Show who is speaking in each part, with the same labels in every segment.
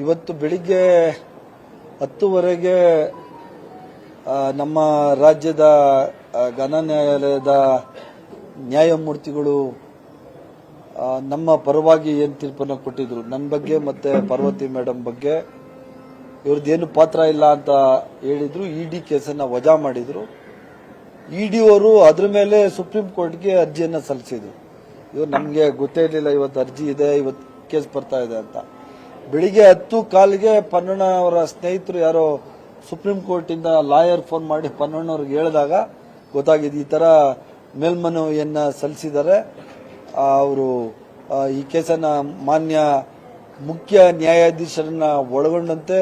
Speaker 1: ಇವತ್ತು ಬೆಳಿಗ್ಗೆ ಹತ್ತುವರೆಗೆ ನಮ್ಮ ರಾಜ್ಯದ ಘನ ನ್ಯಾಯಾಲಯದ ನ್ಯಾಯಮೂರ್ತಿಗಳು ನಮ್ಮ ಪರವಾಗಿ ಏನು ತೀರ್ಪನ್ನು ಕೊಟ್ಟಿದ್ರು. ನನ್ನ ಬಗ್ಗೆ ಮತ್ತೆ ಪಾರ್ವತಿ ಮೇಡಮ್ ಬಗ್ಗೆ. ಇವ್ರದ್ದೇನು ಪಾತ್ರ ಇಲ್ಲ ಅಂತ ಹೇಳಿದ್ರು. ಇಡಿ ಕೇಸನ್ನ ವಜಾ ಮಾಡಿದ್ರು. ಇಡಿ ಅವರು ಅದ್ರ ಮೇಲೆ ಸುಪ್ರೀಂ ಕೋರ್ಟ್ಗೆ ಅರ್ಜಿಯನ್ನ ಸಲ್ಲಿಸಿದ್ರು. ಇವ್ರು ನಮಗೆ ಗೊತ್ತೇ ಇರಲಿಲ್ಲ, ಇವತ್ತು ಅರ್ಜಿ ಇದೆ, ಇವತ್ತು ಕೇಸ್ ಬರ್ತಾ ಇದೆ ಅಂತ. ಬೆಳಿಗ್ಗೆ ಹತ್ತು ಕಾಲಿಗೆ ಪನ್ನಣ್ಣ ಅವರ ಸ್ನೇಹಿತರು ಯಾರೋ ಸುಪ್ರೀಂ ಕೋರ್ಟಿಂದ ಲಾಯರ್ ಫೋನ್ ಮಾಡಿ ಪನ್ನಣ್ಣವ್ರಿಗೆ ಹೇಳಿದಾಗ ಗೊತ್ತಾಗಿದೆ, ಈ ಥರ ಮೇಲ್ಮನವಿಯನ್ನು ಸಲ್ಲಿಸಿದ್ದಾರೆ. ಅವರು ಈ ಕೇಸನ್ನ ಮಾನ್ಯ ಮುಖ್ಯ ನ್ಯಾಯಾಧೀಶರನ್ನ ಒಳಗೊಂಡಂತೆ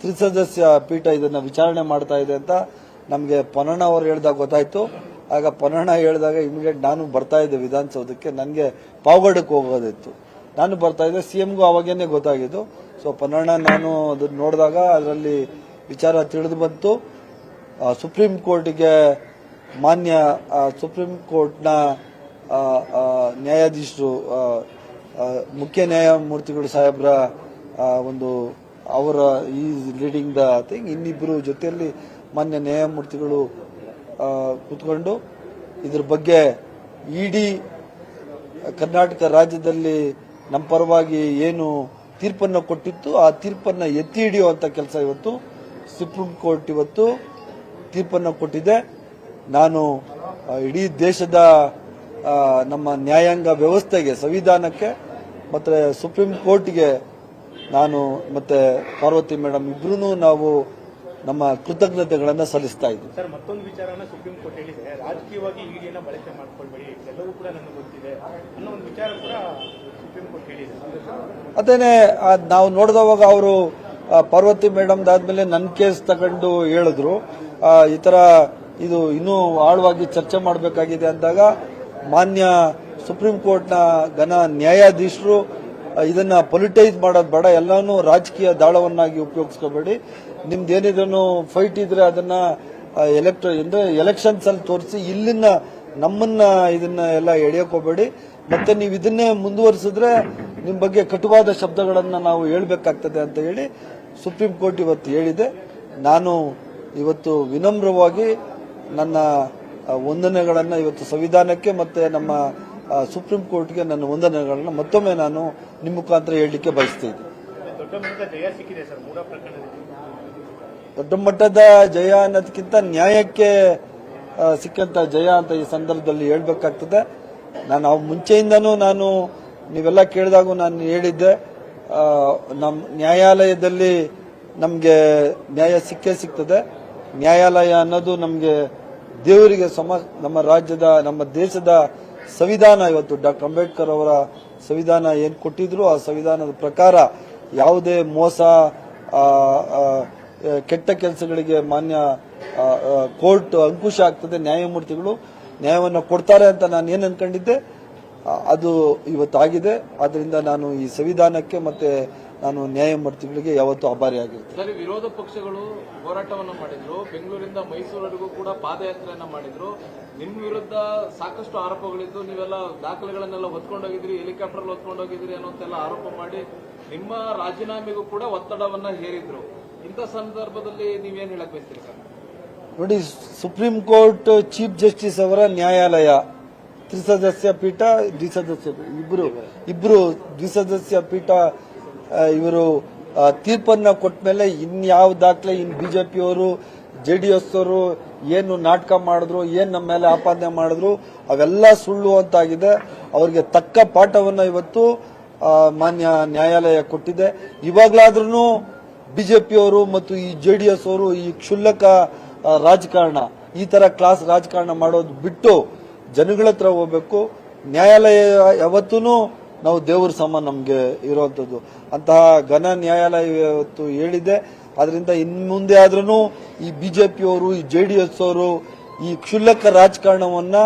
Speaker 1: ತ್ರಿಸದಸ್ಯ ಪೀಠ ಇದನ್ನು ವಿಚಾರಣೆ ಮಾಡ್ತಾ ಇದೆ ಅಂತ ನಮಗೆ ಪನ್ನಣ್ಣ ಅವರು ಹೇಳಿದಾಗ ಗೊತ್ತಾಯಿತು. ಆಗ ಪನ್ನಣ್ಣ ಹೇಳಿದಾಗ ಇಮಿಡಿಯೇಟ್ ನಾನು ಬರ್ತಾ ಇದ್ದೆ ವಿಧಾನಸೌಧಕ್ಕೆ. ನನಗೆ ಪಾವಗಡಕ್ಕೆ ಹೋಗೋದಿತ್ತು. ನಾನು ಬರ್ತಾ ಇದ್ದೆ. ಎಮ್ಗೂ ಅವಾಗೇನೆ ಗೊತ್ತಾಗಿದ್ದು. ಸೊ ಪನ್ನಣ್ಣ, ನಾನು ಅದನ್ನ ನೋಡಿದಾಗ ಅದರಲ್ಲಿ ವಿಚಾರ ತಿಳಿದು ಬಂತು. ಸುಪ್ರೀಂ ಕೋರ್ಟಿಗೆ ಮಾನ್ಯ ಸುಪ್ರೀಂ ಕೋರ್ಟ್ನ ನ್ಯಾಯಾಧೀಶರು ಮುಖ್ಯ ನ್ಯಾಯಮೂರ್ತಿಗಳು ಸಾಹೇಬ್ರ ಒಂದು ಅವರ ಈ ಲೀಡಿಂಗ್ ದ ಥಿಂಗ್ ಇನ್ನಿಬ್ಬರು ಜೊತೆಯಲ್ಲಿ ಮಾನ್ಯ ನ್ಯಾಯಮೂರ್ತಿಗಳು ಕೂತ್ಕೊಂಡು ಇದ್ರ ಬಗ್ಗೆ ಇಡೀ ಕರ್ನಾಟಕ ರಾಜ್ಯದಲ್ಲಿ ನಮ್ಮ ಪರವಾಗಿ ಏನು ತೀರ್ಪನ್ನು ಕೊಟ್ಟಿತ್ತು, ಆ ತೀರ್ಪನ್ನು ಎತ್ತಿ ಹಿಡಿಯುವಂಥ ಕೆಲಸ ಇವತ್ತು. ಸುಪ್ರೀಂ ಕೋರ್ಟ್ ಇವತ್ತು ತೀರ್ಪನ್ನು ಕೊಟ್ಟಿದೆ. ನಾನು ಇಡೀ ದೇಶದ ನಮ್ಮ ನ್ಯಾಯಾಂಗ ವ್ಯವಸ್ಥೆಗೆ, ಸಂವಿಧಾನಕ್ಕೆ, ಮತ್ತು ಸುಪ್ರೀಂ ಕೋರ್ಟ್ಗೆ ನಾನು ಮತ್ತು ಪಾರ್ವತಿ ಮೇಡಮ್ ಇಬ್ಬರೂ ನಾವು ನಮ್ಮ ಕೃತಜ್ಞತೆಗಳನ್ನು ಸಲ್ಲಿಸ್ತಾ ಇದ್ದೀವಿ
Speaker 2: ಸರ್ ಮತ್ತೊಂದು ವಿಚಾರನ ಸುಪ್ರೀಂ ಕೋರ್ಟ್ ಹೇಳಿದೆ. ರಾಜಕೀಯವಾಗಿ ಇಡಿಯನ್ನ ಬಳಕೆ ಮಾಡ್ಕೊಳ್ಬೇಡಿ. ಎಲ್ಲವೂ ಕೂಡ ನನಗೆ ಗೊತ್ತಿದೆ ಅನ್ನೋ ಒಂದು ವಿಚಾರ ಕೂಡ ಸುಪ್ರೀಂ ಕೋರ್ಟ್ ಹೇಳಿದೆ.
Speaker 1: ಅದೇನೆ ನಾವು ನೋಡಿದವಾಗ ಅವರು ಪಾರ್ವತಿ ಮೇಡಮ್ ಆದ್ಮೇಲೆ ನನ್ನ ಕೇಸ್ ತಗೊಂಡು ಹೇಳಿದ್ರು. ಈ ತರ ಇದು ಇನ್ನೂ ಆಳವಾಗಿ ಚರ್ಚೆ ಮಾಡಬೇಕಾಗಿದೆ ಅಂದಾಗ ಮಾನ್ಯ ಸುಪ್ರೀಂ ಕೋರ್ಟ್ನ ಘನ ನ್ಯಾಯಾಧೀಶರು ಇದನ್ನ ಪೊಲಿಟೈಸ್ ಮಾಡೋದು ಬೇಡ, ಎಲ್ಲಾನು ರಾಜಕೀಯ ದಾಳವನ್ನಾಗಿ ಉಪಯೋಗಿಸ್ಕೋಬೇಡಿ. ನಿಮ್ದು ಏನಿದ್ರೂ ಫೈಟ್ ಇದ್ರೆ ಅದನ್ನ ಎಲೆಕ್ಟ್ ಅಂದ್ರೆ ಎಲೆಕ್ಷನ್ಸ್ ಅಲ್ಲಿ ತೋರಿಸಿ ಇಲ್ಲಿನ ನಮ್ಮನ್ನ ಇದನ್ನ ಎಲ್ಲ ಎಳೆಯಕ್ ಮತ್ತೆ ನೀವು ಇದನ್ನೇ ಮುಂದುವರಿಸಿದ್ರೆ ನಿಮ್ ಬಗ್ಗೆ ಕಟುವಾದ ಶಬ್ದಗಳನ್ನ ನಾವು ಹೇಳ್ಬೇಕಾಗ್ತದೆ ಅಂತ ಹೇಳಿ ಸುಪ್ರೀಂ ಕೋರ್ಟ್ ಇವತ್ತು ಹೇಳಿದೆ. ನಾನು ಇವತ್ತು ವಿನಮ್ರವಾಗಿ ನನ್ನ ವಂದನೆಗಳನ್ನು ಇವತ್ತು ಸಂವಿಧಾನಕ್ಕೆ ಮತ್ತೆ ನಮ್ಮ ಸುಪ್ರೀಂ ಕೋರ್ಟ್ಗೆ ನನ್ನ ವಂದನೆಗಳನ್ನ ಮತ್ತೊಮ್ಮೆ ನಾನು ನಿಮ್ಮ ಮುಖಾಂತರ ಹೇಳಲಿಕ್ಕೆ ಬಯಸ್ತೀನಿ
Speaker 2: ದೊಡ್ಡ ಮಟ್ಟದ ಜಯ
Speaker 1: ಅನ್ನೋದಕ್ಕಿಂತ ನ್ಯಾಯಕ್ಕೆ ಆ, ಸಿಕ್ಕಂತ ಜಯ ಅಂತ ಈ ಸಂದರ್ಭದಲ್ಲಿ ಹೇಳ್ಬೇಕಾಗ್ತದೆ. ನಾನು ಅವ್ ಮುಂಚೆಯಿಂದನೂ ನಾನು ನೀವೆಲ್ಲ ಕೇಳಿದಾಗ ನಾನು ಹೇಳಿದ್ದೆ. ನಮ್ಮ ನ್ಯಾಯಾಲಯದಲ್ಲಿ ನಮಗೆ ನ್ಯಾಯ ಸಿಕ್ಕೇ ಸಿಗ್ತದೆ. ನ್ಯಾಯಾಲಯ ಅನ್ನೋದು ನಮಗೆ ದೇವರಿಗೆ ಸಮ ನಮ್ಮ ರಾಜ್ಯದ ನಮ್ಮ ದೇಶದ ಸಂವಿಧಾನ ಇವತ್ತು ಡಾಕ್ಟರ್ ಅಂಬೇಡ್ಕರ್ ಅವರ ಸಂವಿಧಾನ ಏನು ಕೊಟ್ಟಿದ್ರು, ಆ ಸಂವಿಧಾನದ ಪ್ರಕಾರ ಯಾವುದೇ ಮೋಸ ಕೆಟ್ಟ ಕೆಲಸಗಳಿಗೆ ಮಾನ್ಯ ಕೋರ್ಟ್ ಅಂಕುಶ ಆಗ್ತದೆ, ನ್ಯಾಯಮೂರ್ತಿಗಳು ನ್ಯಾಯವನ್ನು ಕೊಡ್ತಾರೆ ಅಂತ ನಾನು ಏನ್ ಅನ್ಕೊಂಡಿದ್ದೆ ಅದು ಇವತ್ತಾಗಿದೆ. ಆದ್ರಿಂದ ನಾನು ಈ ಸಂವಿಧಾನಕ್ಕೆ ಮತ್ತೆ ನಾನು ನ್ಯಾಯಮೂರ್ತಿಗಳಿಗೆ ಯಾವತ್ತೂ ಆಭಾರಿಯಾಗಿರ್ತೀನಿ
Speaker 3: ಸರಿ ವಿರೋಧ ಪಕ್ಷಗಳು ಹೋರಾಟವನ್ನು ಮಾಡಿದ್ರು ಬೆಂಗಳೂರಿಂದ ಮೈಸೂರವರೆಗೂ ಕೂಡ ಪಾದಯಾತ್ರೆಯನ್ನ ಮಾಡಿದ್ರು. ನಿಮ್ಮ ವಿರುದ್ಧ ಸಾಕಷ್ಟು ಆರೋಪಗಳಿದ್ದು ನೀವೆಲ್ಲ ದಾಖಲೆಗಳನ್ನೆಲ್ಲ ಹೊತ್ಕೊಂಡೋಗಿದ್ರಿ ಹೆಲಿಕಾಪ್ಟರ್ ಹೊತ್ಕೊಂಡೋಗಿದ್ರಿ ಅನ್ನೋಂತೆಲ್ಲ ಆರೋಪ ಮಾಡಿ ನಿಮ್ಮ ರಾಜೀನಾಮೆಗೂ ಕೂಡ ಒತ್ತಡವನ್ನ ಹೇರಿದ್ರು. ಇಂಥ ಸಂದರ್ಭದಲ್ಲಿ ನೀವೇನ್ ಹೇಳಕ್ ಬಯಸ್ತೀರಿ ಸರ್?
Speaker 1: ನೋಡಿ ಸುಪ್ರೀಂ ಕೋರ್ಟ್ ಚೀಫ್ ಜಸ್ಟಿಸ್ ಅವರ ನ್ಯಾಯಾಲಯ ತ್ರಿಸದಸ್ಯ ಪೀಠ ದ್ವಿಸದಸ್ಯ ಇಬ್ಬರು ಇಬ್ರು ಇಬ್ರು ದ್ವಿಸದಸ್ಯ ಪೀಠ ಇವರು ತೀರ್ಪನ್ನು ಕೊಟ್ಟ ಮೇಲೆ ಇನ್ಯಾವ ದಾಖಲೆ, ಇನ್ ಬಿಜೆಪಿಯವರು ಜೆ ಡಿ ಎಸ್ ಅವರು, ಏನು ನಾಟಕ ಮಾಡಿದ್ರು, ಏನು ನಮ್ಮ ಮೇಲೆ ಆಪಾದನೆ ಮಾಡಿದ್ರು, ಅವೆಲ್ಲ ಸುಳ್ಳು ಅಂತಾಗಿದೆ. ಅವರಿಗೆ ತಕ್ಕ ಪಾಠವನ್ನ ಇವತ್ತು ಮಾನ್ಯ ನ್ಯಾಯಾಲಯ ಕೊಟ್ಟಿದೆ. ಇವಾಗ್ಲಾದ್ರೂ ಬಿಜೆಪಿಯವರು ಮತ್ತು ಈ ಜೆ ಡಿ ಎಸ್ ಅವರು ಈ ಕ್ಷುಲ್ಲಕ ರಾಜಕಾರಣ, ಈ ತರ ಕ್ಲಾಸ್ ರಾಜಕಾರಣ ಮಾಡೋದು ಬಿಟ್ಟು ಜನಗಳ ಹತ್ರ ಹೋಗ್ಬೇಕು. ನ್ಯಾಯಾಲಯ ಯಾವತ್ತೂ ನಾವು ದೇವ್ರ ಸಮ ನಮಗೆ ಇರುವಂತದ್ದು. ಅಂತಹ ಘನ ನ್ಯಾಯಾಲಯ ಇವತ್ತು ಹೇಳಿದೆ. ಅದರಿಂದ ಇನ್ನು ಮುಂದೆ ಆದ್ರೂ ಈ ಬಿಜೆಪಿಯವರು ಈ ಜೆ ಡಿ ಎಸ್ ಅವರು ಈ ಕ್ಷುಲ್ಲಕ ರಾಜಕಾರಣವನ್ನ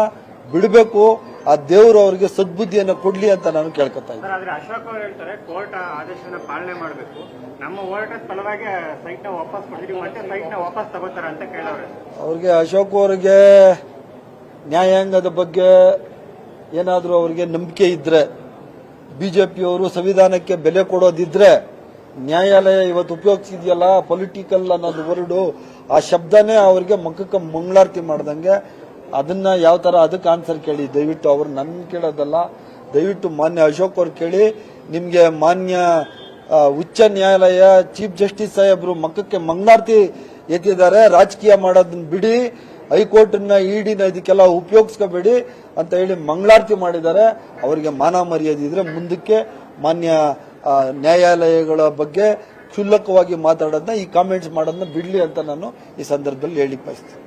Speaker 1: ಬಿಡಬೇಕು. ಆ ದೇವರು ಅವರಿಗೆ ಸದ್ಬುದ್ಧಿಯನ್ನು ಕೊಡ್ಲಿ ಅಂತ ನಾನು ಕೇಳ್ಕೊತಾ ಇದ್ದೀನಿ.
Speaker 2: ಆದ್ರೆ ಅಶೋಕ್ ಅವರು ಹೇಳ್ತಾರೆ ಕೋರ್ಟ್ ಆದೇಶನ ಪಾಲನೆ ಮಾಡಬೇಕು. ನಮ್ಮ ಹೋರಾಟದ ಫಲವಾಗಿ ಸೈಟ್ನ ವಾಪಸ್ ಕೊಡ್ತೀವಿ ಮತ್ತೆ ಸೈಟ್ನ ವಾಪಸ್ ತಗೋತಾರೆ ಅಂತ ಕೇಳವ್ರೆ
Speaker 1: ಅವ್ರಿಗೆ ಅಶೋಕ್ ಅವರಿಗೆ ನ್ಯಾಯಾಂಗದ ಬಗ್ಗೆ ಏನಾದರೂ ಅವರಿಗೆ ನಂಬಿಕೆ ಇದ್ರೆ ಬಿಜೆಪಿಯವರು ಸಂವಿಧಾನಕ್ಕೆ ಬೆಲೆ ಕೊಡೋದಿದ್ರೆ ನ್ಯಾಯಾಲಯ ಇವತ್ತು ಉಪಯೋಗಿಸಿದೆಯಲ್ಲ ಪೊಲಿಟಿಕಲ್ ಅನ್ನೋದು ವರ್ಡು ಆ ಶಬ್ದನೇ ಅವ್ರಿಗೆ ಮಕ್ಕಕ್ಕೆ ಮಂಗಳಾರತಿ ಮಾಡ್ದಂಗೆ. ಅದನ್ನ ಯಾವ ತರ ಅದಕ್ಕೆ ಆನ್ಸರ್ ಕೇಳಿ? ದಯವಿಟ್ಟು ಅವ್ರು ನನ್ನ ಕೇಳೋದಲ್ಲ. ದಯವಿಟ್ಟು ಮಾನ್ಯ ಅಶೋಕ್ ಅವ್ರು ಕೇಳಿ. ನಿಮ್ಗೆ ಮಾನ್ಯ ಉಚ್ಚ ನ್ಯಾಯಾಲಯ ಚೀಫ್ ಜಸ್ಟಿಸ್ ಸಾಹೇಬ್ರು ಮಕ್ಕಕ್ಕೆ ಮಂಗಳಾರತಿ ಎತ್ತಿದ್ದಾರೆ. ರಾಜಕೀಯ ಮಾಡೋದನ್ನ ಬಿಡಿ. ಹೈಕೋರ್ಟ್ನ ಇಡಿನ ಇದಕ್ಕೆಲ್ಲ ಉಪಯೋಗಿಸ್ಕೋಬೇಡಿ ಅಂತ ಹೇಳಿ ಮಂಗಳಾರತಿ ಮಾಡಿದ್ದಾರೆ. ಅವರಿಗೆ ಮಾನ ಮರ್ಯಾದೆ ಇದ್ರೆ ಮುಂದಕ್ಕೆ ಮಾನ್ಯ ನ್ಯಾಯಾಲಯಗಳ ಬಗ್ಗೆ ಕ್ಷುಲ್ಲಕವಾಗಿ ಮಾತಾಡೋದನ್ನ ಈ ಕಾಮೆಂಟ್ಸ್ ಮಾಡೋದನ್ನ ಬಿಡ್ಲಿ ಅಂತ ನಾನು ಈ ಸಂದರ್ಭದಲ್ಲಿ ಹೇಳಿಕ್ ಬಯಸ್ತೀನಿ.